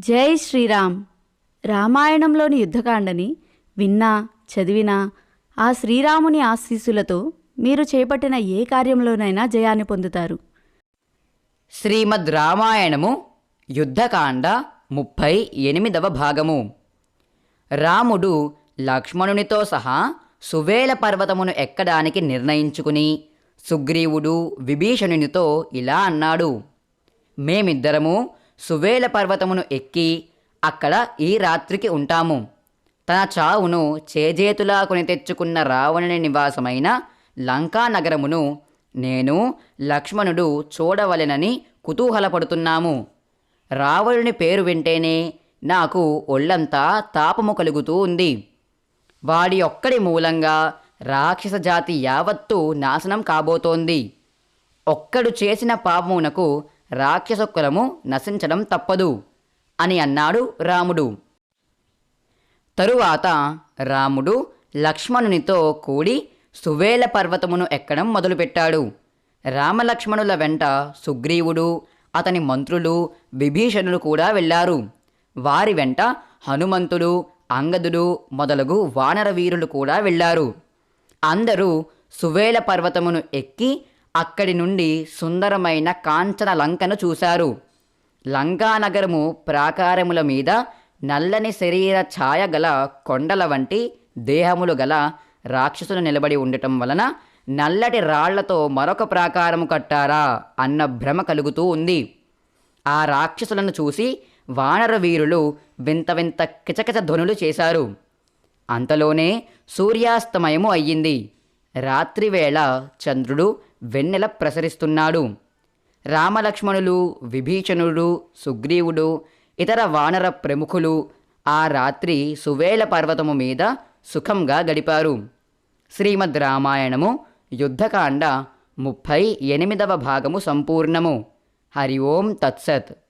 జై శ్రీరామ్. రామాయణంలోని యుద్ధకాండని విన్నా చదివినా ఆ శ్రీరాముని ఆశీస్సులతో మీరు చేపట్టిన ఏ కార్యంలోనైనా జయాన్ని పొందుతారు. శ్రీమద్ రామాయణము యుద్ధకాండ ముప్పై ఎనిమిదవ భాగము. రాముడు లక్ష్మణునితో సహా సువేల పర్వతమును ఎక్కడానికి నిర్ణయించుకుని సుగ్రీవుడు విభీషణునితో ఇలా అన్నాడు. మేమిద్దరము సువేల పర్వతమును ఎక్కి అక్కడ ఈ రాత్రికి ఉంటాము. తన చావును చేజేతులా కొని తెచ్చుకున్న రావణుని నివాసమైన లంకా నగరమును నేను లక్ష్మణుడు చూడవలెనని కుతూహలపడుతున్నాము. రావణుని పేరు వింటేనే నాకు ఒళ్ళంతా తాపము కలుగుతూ ఉంది. వాడి ఒక్కడి మూలంగా రాక్షస జాతి యావత్తు నాశనం కాబోతోంది. ఒక్కడు చేసిన పాపమునకు రాక్షస కులము నశించడం తప్పదు అని అన్నాడు రాముడు. తరువాత రాముడు లక్ష్మణునితో కూడి సువేల పర్వతమును ఎక్కడం మొదలుపెట్టాడు. రామలక్ష్మణుల వెంట సుగ్రీవుడు అతని మంత్రులు విభీషణులు కూడా వెళ్ళారు. వారి వెంట హనుమంతుడు అంగదుడు మొదలగు వానర వీరులు కూడా వెళ్ళారు. అందరూ సువేల పర్వతమును ఎక్కి అక్కడి నుండి సుందరమైన కాంచన లంకను చూశారు. లంకానగరము ప్రాకారముల మీద నల్లని శరీర ఛాయ గల కొండల వంటి దేహములు గల రాక్షసులు నిలబడి ఉండటం వలన నల్లటి రాళ్ళతో మరొక ప్రాకారము కట్టారా అన్న భ్రమ కలుగుతూ ఉంది. ఆ రాక్షసులను చూసి వానర వీరులు వింత వింత కిచకిచ ధ్వనులు చేశారు. అంతలోనే సూర్యాస్తమయము అయ్యింది. రాత్రివేళ చంద్రుడు వెన్నెల ప్రసరిస్తున్నాడు. రామలక్ష్మణులు విభీషణుడు సుగ్రీవుడు ఇతర వానర ప్రముఖులు ఆ రాత్రి సువేల పర్వతము మీద సుఖంగా గడిపారు. శ్రీమద్ రామాయణము యుద్ధకాండ ముప్పై ఎనిమిదవ భాగము సంపూర్ణము. హరి ఓం తత్సత్.